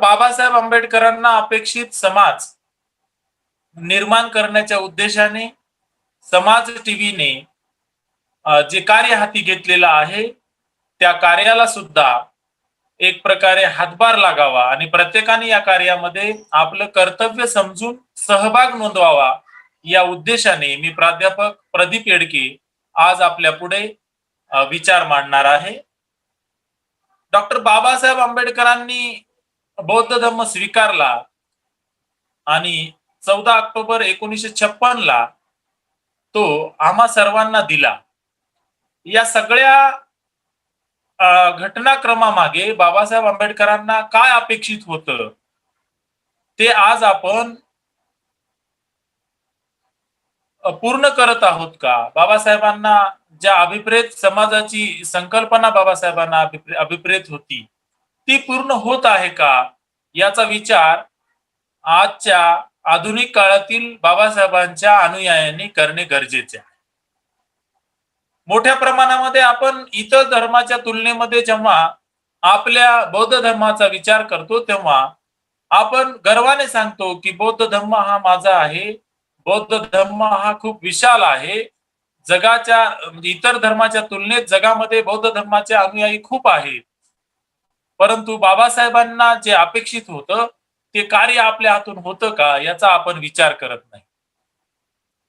बाबासाहेब आंबेडकरांना अपेक्षित समाज निर्माण करण्याच्या उद्देशाने समाज टीव्हीने जे कार्य हाती घेतलेलं आहे त्या कार्याला सुद्धा एक प्रकारे हातभार लागावा आणि प्रत्येकाने या कार्यामध्ये आपलं कर्तव्य समजून सहभाग नोंदवावा या उद्देशाने मी प्राध्यापक प्रदीप येडके आज आपल्या पुढे विचार मांडणार आहे. डॉक्टर बाबासाहेब आंबेडकरांनी बौद्ध धर्म स्वीकारला आणि चौदा ऑक्टोबर एकोणीसशे छप्पन ला तो आम्हा सर्वांना दिला. या सगळ्या घटनाक्रमामागे बाबासाहेब आंबेडकरांना काय अपेक्षित होतं? ते आज आपण पूर्ण करत आहोत का? बाबासाहेबांना ज्या अभिप्रेत समाजाची संकल्पना बाबासाहेबांना अभिप्रेत होती ती पूर्ण होत आहे का? याचा विचार आजच्या आधुनिक काळातील बाबासाहेबांच्या अनुयायांनी करणे गरजेचे आहे. मोठ्या प्रमाणामध्ये आपण इतर धर्माच्या तुलनेमध्ये जेव्हा आपल्या बौद्ध धर्माचा विचार करतो तेव्हा आपण गर्वाने सांगतो की बौद्ध धर्म हा माझा आहे. बौद्ध धर्म हा खूप विशाल आहे. जगाच्या इतर धर्माच्या तुलनेत जगामध्ये बौद्ध धर्माचे अनुयायी खूप आहेत. परंतु बाबासाहेबांना जे अपेक्षित होतं ते कार्य आपल्या हातून होतं का याचा आपण विचार करत नाही.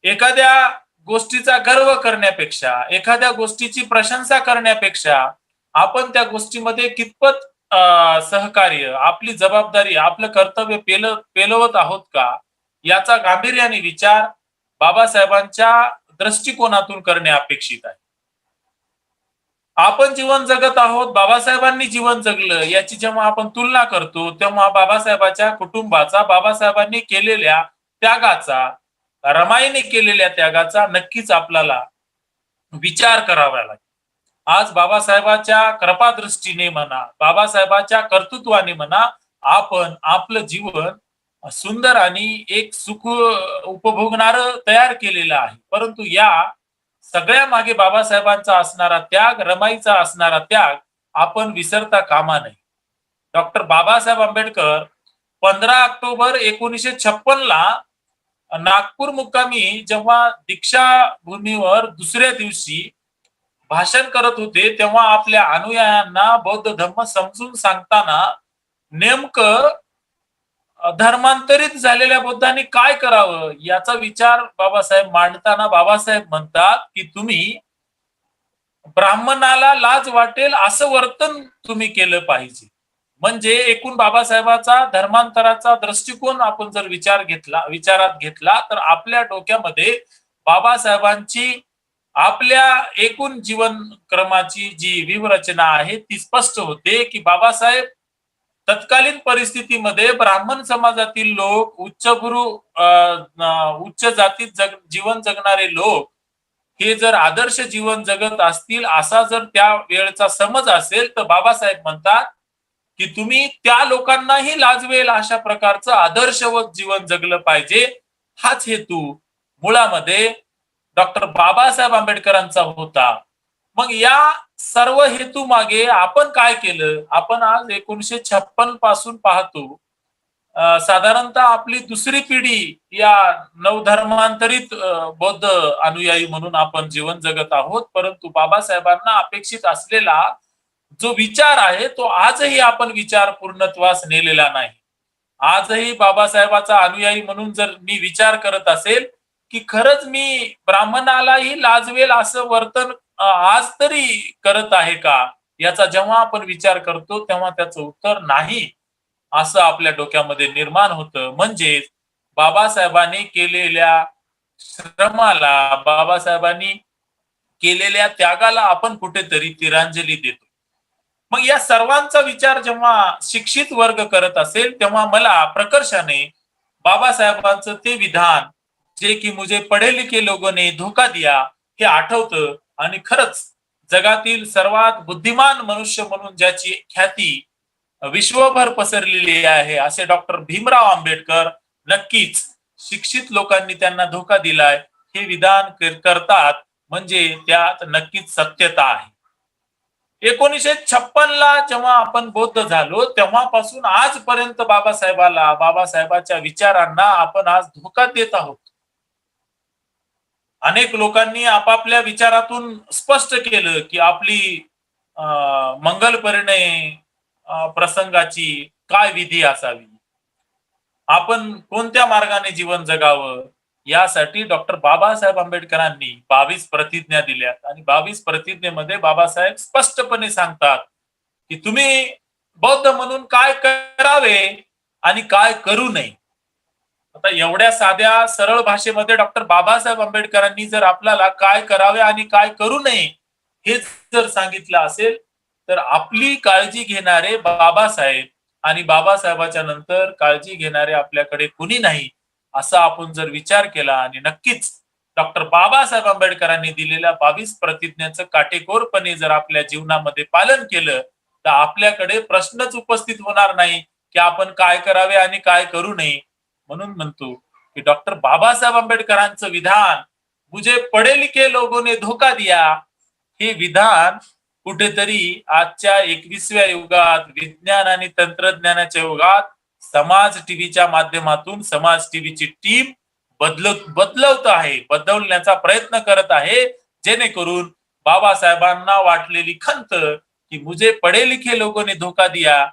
एखाद्या गोष्टीचा गर्व करण्यापेक्षा एखाद्या गोष्टीची प्रशंसा करण्यापेक्षा आपण त्या गोष्टीमध्ये कितपत सहकार्य आपली जबाबदारी आपलं कर्तव्य पेल पेलवत आहोत का याचा गांभीर्याने विचार बाबासाहेबांच्या दृष्टिकोनातून करणे अपेक्षित आहे. आपण जीवन जगत आहोत बाबासाहेबांनी जीवन जगलं याची जेव्हा आपण तुलना करतो तेव्हा बाबासाहेबाच्या कुटुंबाचा बाबासाहेबांनी केलेल्या त्यागाचा रमाईने केलेल्या त्यागाचा नक्कीच आपल्याला विचार करावा लागेल. आज बाबासाहेबाच्या कृपादृष्टीने म्हणा बाबासाहेबाच्या कर्तृत्वाने म्हणा आपण आपलं जीवन सुंदर आणि एक सुख उपभोगणार तयार केलेलं आहे. परंतु या सगळ्या मागे बाबासाहेबांचा असणारा त्याग रमाईचा असणारा त्याग आपण विसरता कामा नये. डॉक्टर बाबासाहेब आंबेडकर पंधरा ऑक्टोबर एकोणीसशे छप्पन ला नागपूर मुक्कामी जेव्हा दीक्षाभूमीवर दुसऱ्या दिवशी भाषण करत होते तेव्हा आपल्या अनुयायांना बौद्ध धर्म समजून सांगताना नेमकं धर्मांतरित झालेल्या बुद्धांनी काय करावं? याचा विचार बाबासाहेब मांडताना बाबासाहेब म्हणतात की तुम्ही ब्राह्मणाला लाज वाटेल असं वर्तन तुम्ही केलं पाहिजे. म्हणजे एकूण बाबासाहेबाचा धर्मांतराचा दृष्टिकोन आपण जर विचार घेतला विचारात घेतला तर आपल्या डोक्यामध्ये बाबासाहेबांची आपल्या एकूण जीवन क्रमाची जी व्यूहरचना आहे ती स्पष्ट होते की बाबासाहेब तत्कालीन परिस्थितीमध्ये ब्राह्मण समाजातील लोक उच्चगुरु उच्च जातीत जग जीवन जगणारे लोक हे जर आदर्श जीवन जगत असतील असा जर त्या वेळचा समज असेल तर बाबासाहेब म्हणतात की तुम्ही त्या लोकांनाही लाजवेल अशा प्रकारचं आदर्शवत जीवन जगलं पाहिजे. हाच हेतू मुळामध्ये डॉक्टर बाबासाहेब आंबेडकरांचा होता. मग या सर्व हेतू मागे आपण काय केलं? आपण आज एकोणीशे छप्पनपासून पाहतो. साधारणतः आपली दुसरी पिढी या नवधर्मांतरित बौद्ध अनुयायी म्हणून आपण जीवन जगत आहोत. परंतु बाबासाहेबांना अपेक्षित असलेला जो विचार आहे तो आजही आपण विचार पूर्णत्वास नेलेला नाही. आजही बाबासाहेबाचा अनुयायी म्हणून जर मी विचार करत असेल की खरंच मी ब्राह्मणालाही लाजवेल असं वर्तन आज तरी करत आहे का? याचा जेव्हा आपण विचार करतो तेव्हा त्याचं उत्तर नाही. असं आपल्या डोक्यामध्ये निर्माण होतं. म्हणजेच बाबासाहेबांनी केलेल्या श्रमाला बाबासाहेबांनी केलेल्या त्यागाला आपण कुठेतरी तिरांजली देतो. मग या सर्वांचा विचार जेव्हा शिक्षित वर्ग करत असेल तेव्हा मला प्रकर्षाने बाबासाहेबांचं ते विधान जे की मुझे पढे लिखे लोगों ने धोका दिया हे आठवतं. आणि खरंच जगातील सर्वात बुद्धिमान मनुष्य म्हणून ज्याची ख्याती विश्वभर पसरलेली आहे असे डॉक्टर भीमराव आंबेडकर नक्कीच शिक्षित लोकांनी त्यांना धोका दिलाय हे विधान करतात म्हणजे त्यात नक्कीच सत्यता आहे. एकोणीसशे छप्पन ला जेव्हा आपण बौद्ध झालो तेव्हापासून आजपर्यंत बाबासाहेबाला बाबासाहेबाच्या विचारांना आपण आज धोका देत आहोत. अनेक लोकांनी आपापल्या विचारातून स्पष्ट केलं की आपली मंगल परिणय प्रसंगाची काय विधी असावी? आपण कोणत्या मार्गाने जीवन जगावं? यासाठी डॉक्टर बाबासाहेब आंबेडकरांनी बावीस प्रतिज्ञा दिल्यात आणि बावीस प्रतिज्ञेमध्ये बाबासाहेब स्पष्टपणे सांगतात की तुम्ही बौद्ध म्हणून काय करावे आणि काय करू नये? आता एवढ्या साध्या सरळ भाषेमध्ये डॉक्टर बाबासाहेब आंबेडकरांनी जर आपल्याला काय करावे आणि काय करू नये हे जर सांगितलं असेल तर आपली काळजी घेणारे बाबासाहेब आणि बाबासाहेबाच्या नंतर काळजी घेणारे आपल्याकडे कुणी नाही असा आपण जर विचार केला आणि नक्कीच डॉक्टर बाबासाहेब आंबेडकरांनी दिलेल्या बावीस प्रतिज्ञाचं काटेकोरपणे जर आपल्या जीवनामध्ये पालन केलं तर आपल्याकडे प्रश्नच उपस्थित होणार नाही की आपण काय करावे आणि काय करू नये. म्हणून म्हणतो की डॉक्टर बाबासाहेब आंबेडकरांचं विधान मुझे पढे लिखे लोगों ने धोका दिया हे विधान कुठेतरी आजच्या एकविसव्या युगात विज्ञान आणि तंत्रज्ञानाच्या युगात समाज टीव्हीच्या माध्यमातून समाज टीव्हीची टीम बदलत बदलवत आहे बदलण्याचा प्रयत्न करत आहे जेणेकरून बाबासाहेबांना वाटलेली खंत की मुझे पढे लिखे लोगोने धोका दिया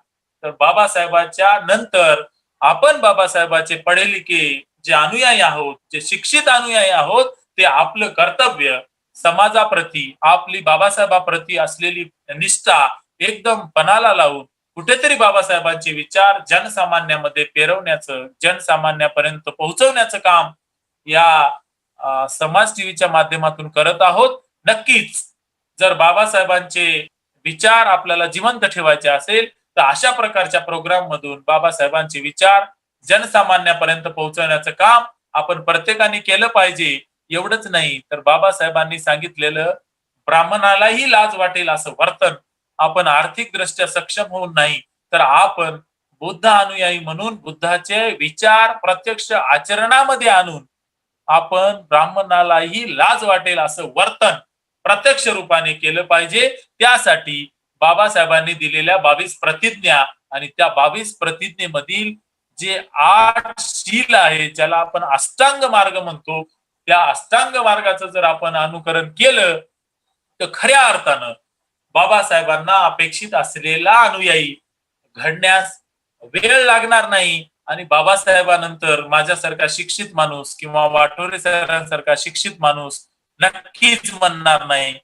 तर बाबासाहेबांच्या नंतर आपण बाबासाहेबाचे पढे लिखे जे अनुयायी आहोत जे शिक्षित अनुयायी आहोत ते आपलं कर्तव्य समाजाप्रती आपली बाबासाहेबाप्रती असलेली निष्ठा एकदम पणाला लावून कुठेतरी बाबासाहेबांचे विचार जनसामान्यामध्ये पेरवण्याचं जनसामान्यापर्यंत पोहोचवण्याचं काम या समाज टीव्हीच्या माध्यमातून करत आहोत. नक्कीच जर बाबासाहेबांचे विचार आपल्याला जिवंत ठेवायचे असेल तर अशा प्रकारच्या प्रोग्राम मधून बाबासाहेबांचे विचार जनसामान्यापर्यंत पोहोचवण्याचं काम आपण प्रत्येकाने केलं पाहिजे एवढंच नाही. तर बाबासाहेबांनी सांगितलेलं ब्राह्मणालाही लाज वाटेल असं वर्तन. आपण आर्थिक दृष्ट्या सक्षम होऊन नाही तर आपण बुद्ध अनुयायी म्हणून बुद्धाचे विचार प्रत्यक्ष आचरणामध्ये आणून आपण ब्राह्मणालाही लाज वाटेल असं वर्तन प्रत्यक्ष रूपाने केलं पाहिजे. त्यासाठी बाबासाहेबांनी दिलेल्या बावीस प्रतिज्ञा आणि त्या बावीस प्रतिज्ञेमधील जे आठ शील आहे ज्याला आपण अष्टांग मार्ग म्हणतो त्या अष्टांग मार्गाचं जर आपण अनुकरण केलं तर खऱ्या अर्थानं बाबासाहेबांना अपेक्षित असलेला अनुयायी घडण्यास वेळ लागणार नाही. आणि बाबासाहेबानंतर माझ्यासारखा शिक्षित माणूस किंवा वाटोरे सरांसारखा शिक्षित माणूस नक्कीच म्हणणार नाही.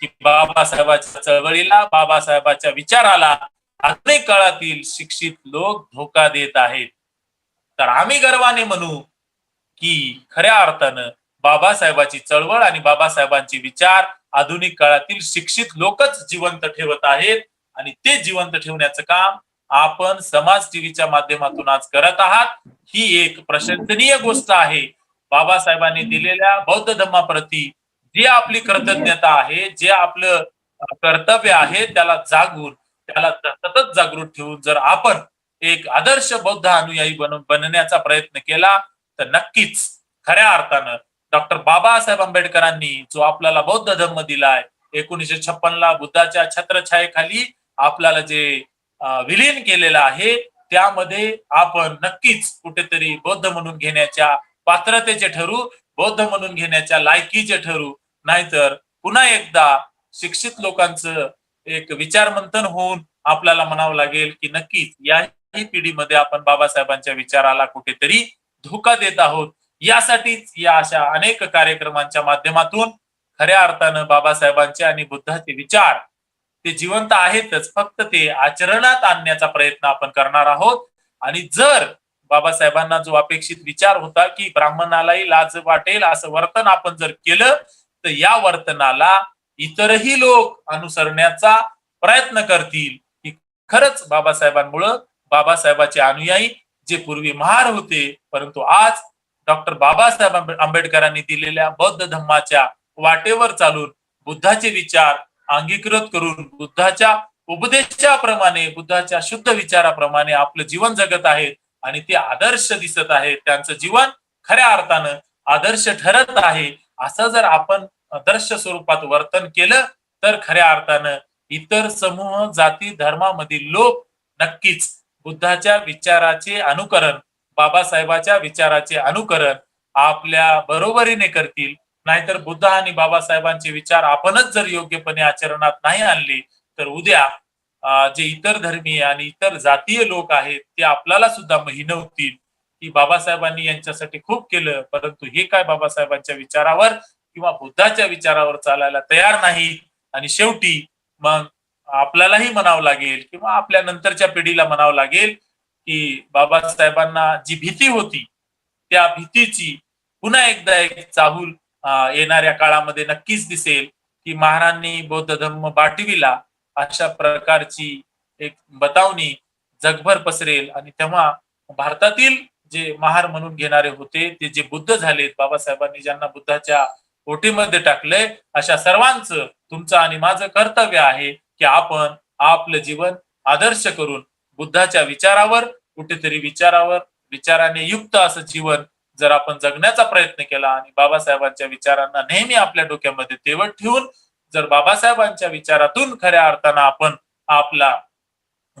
की बाबासाहेबांच्या चळवळीला बाबासाहेबांच्या विचाराला अनेक काळातील शिक्षित लोक धोका देत आहेत. तर आम्ही गर्वाने म्हणू की खऱ्या अर्थानं बाबासाहेबाची चळवळ आणि बाबासाहेबांचे विचार आधुनिक काळातील शिक्षित लोकच जिवंत ठेवत आहेत आणि ते जिवंत ठेवण्याचं काम आपण समाज टीव्हीच्या माध्यमातून आज करत आहात. ही एक प्रशंसनीय गोष्ट आहे. बाबासाहेबांनी दिलेल्या बौद्ध धम्माप्रती जी आपली कृतज्ञता आहे जे आपलं कर्तव्य आहे त्याला जागून त्याला सतत जागृत ठेवून जर आपण एक आदर्श बौद्ध अनुयायी बन बनण्याचा प्रयत्न केला तर नक्कीच खऱ्या अर्थानं डॉक्टर बाबासाहेब आंबेडकरांनी जो आपल्याला बौद्ध धर्म दिलाय एकोणीसशे छप्पन ला बुद्धाच्या छत्रछायेखाली आपल्याला जे विलीन केलेलं आहे त्यामध्ये आपण नक्कीच कुठेतरी बौद्ध म्हणून घेण्याच्या पात्रतेचे ठरू बौद्ध म्हणून घेण्याच्या लायकीचे ठरू नाहीतर पुन्हा एकदा शिक्षित लोकांचं एक विचार मंथन होऊन आपल्याला म्हणावं लागेल की नक्कीच याही पिढीमध्ये आपण बाबासाहेबांच्या विचाराला कुठेतरी धोका देत आहोत. यासाठीच या अशा अनेक कार्यक्रमांच्या माध्यमातून खऱ्या अर्थानं बाबासाहेबांचे आणि बुद्धाचे विचार ते जिवंत आहेतच. फक्त ते आचरणात आणण्याचा प्रयत्न आपण करणार आहोत. आणि जर बाबासाहेबांना जो अपेक्षित विचार होता की ब्राह्मणालाही लाज वाटेल असं वर्तन आपण जर केलं तर या वर्तनाला इतरही लोक अनुसरण्याचा प्रयत्न करतील की खरंच बाबासाहेबांमुळं बाबासाहेबाचे अनुयायी जे पूर्वी महार होते परंतु आज डॉक्टर बाबासाहेब आंबेडकरांनी दिलेल्या बौद्ध धम्माच्या वाटेवर चालून बुद्धाचे विचार अंगीकृत करून बुद्धाच्या उपदेशाप्रमाणे बुद्धाच्या शुद्ध विचाराप्रमाणे आपलं जीवन जगत आहेत आणि ते आदर्श दिसत आहेत. त्यांचं जीवन खऱ्या अर्थानं आदर्श ठरत आहे. असं जर आपण दर्श स्वरूपात वर्तन केलं तर खऱ्या अर्थानं इतर समूह जाती धर्मामधील लोक नक्कीच बुद्धाच्या विचाराचे अनुकरण बाबासाहेबाच्या विचाराचे अनुकरण आपल्या बरोबरीने करतील. नाहीतर बुद्ध आणि बाबासाहेबांचे विचार आपणच जर योग्यपणे आचरणात नाही आणले तर उद्या जे इतर धर्मीय आणि इतर जातीय लोक आहेत ते आपल्याला सुद्धा महिनवतील. की बाबासाहेबांनी यांच्यासाठी खूप केलं परंतु हे काय बाबासाहेबांच्या विचारावर किंवा बुद्धाच्या विचारावर चालायला तयार नाही आणि शेवटी मग आपल्यालाही म्हणावं लागेल किंवा आपल्या नंतरच्या पिढीला म्हणावं लागेल की बाबासाहेबांना जी भीती होती त्या भीतीची पुन्हा एकदा एक चाहूल येणाऱ्या काळामध्ये नक्कीच दिसेल की महाराजांनी बौद्ध धर्म बाटविला अशा प्रकारची एक बतावणी जगभर पसरेल. आणि तेव्हा भारतातील जे महार म्हणून घेणारे होते ते जे बुद्ध झालेत बाबासाहेबांनी ज्यांना बुद्धाच्या ओटीमध्ये टाकलंय? अशा सर्वांचं तुमचं आणि माझं कर्तव्य आहे की आपण आपलं जीवन आदर्श करून बुद्धाच्या विचारावर कुठेतरी विचारावर विचाराने युक्त असं जीवन जर आपण जगण्याचा प्रयत्न केला आणि बाबासाहेबांच्या विचारांना नेहमी आपल्या डोक्यामध्ये तेवत ठेवून जर बाबासाहेबांच्या विचारातून खऱ्या अर्थानं आपण आपला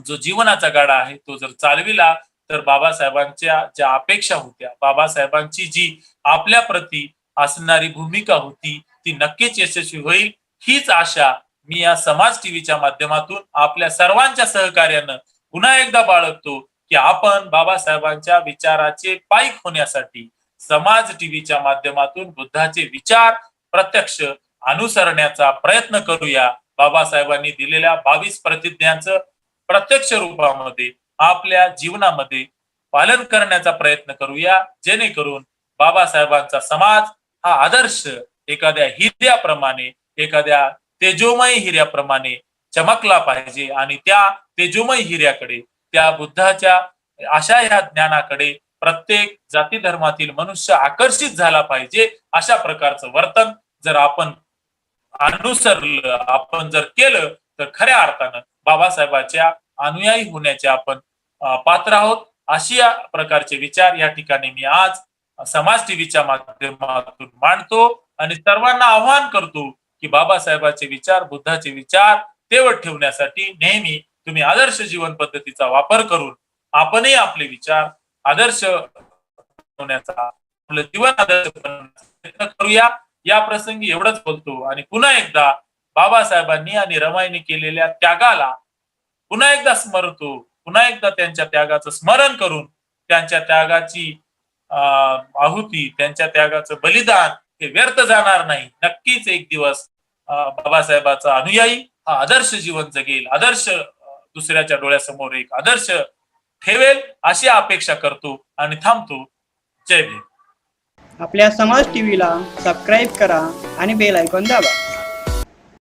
जो जीवनाचा गाडा आहे तो जर चालविला तर बाबासाहेबांच्या ज्या अपेक्षा होत्या बाबासाहेबांची जी आपल्या प्रती असणारी भूमिका होती ती नक्कीच यशस्वी होईल. हीच आशा मी या समाज टीव्हीच्या माध्यमातून आपल्या सर्वांच्या सहकार्यानं पुन्हा एकदा बाळगतो की आपण बाबासाहेबांच्या विचाराचे पाईक होण्यासाठी समाज टीव्हीच्या माध्यमातून बुद्धाचे विचार प्रत्यक्ष अनुसरण्याचा प्रयत्न करूया. बाबासाहेबांनी दिलेल्या बावीस प्रतिज्ञांचं प्रत्यक्ष रूपामध्ये आपल्या जीवनामध्ये पालन करण्याचा प्रयत्न करूया. जेणेकरून बाबासाहेबांचा समाज हा आदर्श एखाद्या हिऱ्याप्रमाणे एखाद्या तेजोमय हिऱ्याप्रमाणे चमकला पाहिजे आणि त्या तेजोमय हिऱ्याकडे त्या बुद्धाच्या अशा ह्या ज्ञानाकडे प्रत्येक जाती धर्मातील मनुष्य आकर्षित झाला पाहिजे अशा प्रकारचं वर्तन जर आपण अनुसरलं आपण जर केलं तर खऱ्या अर्थानं बाबासाहेबाच्या अनुयायी होण्याचे आपण पात्र आहोत. अशी प्रकारचे विचार या ठिकाणी मी आज समाज टीव्हीच्या माध्यमातून मांडतो आणि सर्वांना आव्हान करतो की बाबासाहेबाचे विचार बुद्धाचे विचार तेवट ठेवण्यासाठी नेहमी तुम्ही आदर्श जीवन पद्धतीचा वापर करून आपणही आपले विचार आदर्श आपलं जीवन आदर्श प्रयत्न करूया. या प्रसंगी एवढंच बोलतो आणि पुन्हा एकदा बाबासाहेबांनी आणि रमाईने केलेल्या त्यागाला पुन्हा एकदा स्मरतो. पुन्हा एकदा त्यांच्या त्यागाचं स्मरण करून त्यांच्या त्यागाची आहुती त्यांच्या त्यागाचं बलिदान हे व्यर्थ जाणार नाही. नक्कीच एक दिवस बाबासाहेबाचा अनुयायी हा आदर्श जीवन जगेल. आदर्श दुसऱ्याच्या डोळ्यासमोर एक आदर्श ठेवेल अशी अपेक्षा करतो आणि थांबतो. जय भीम. आपल्या समाज टीव्हीला सबस्क्राईब करा आणि बेल ऐकून दाबा.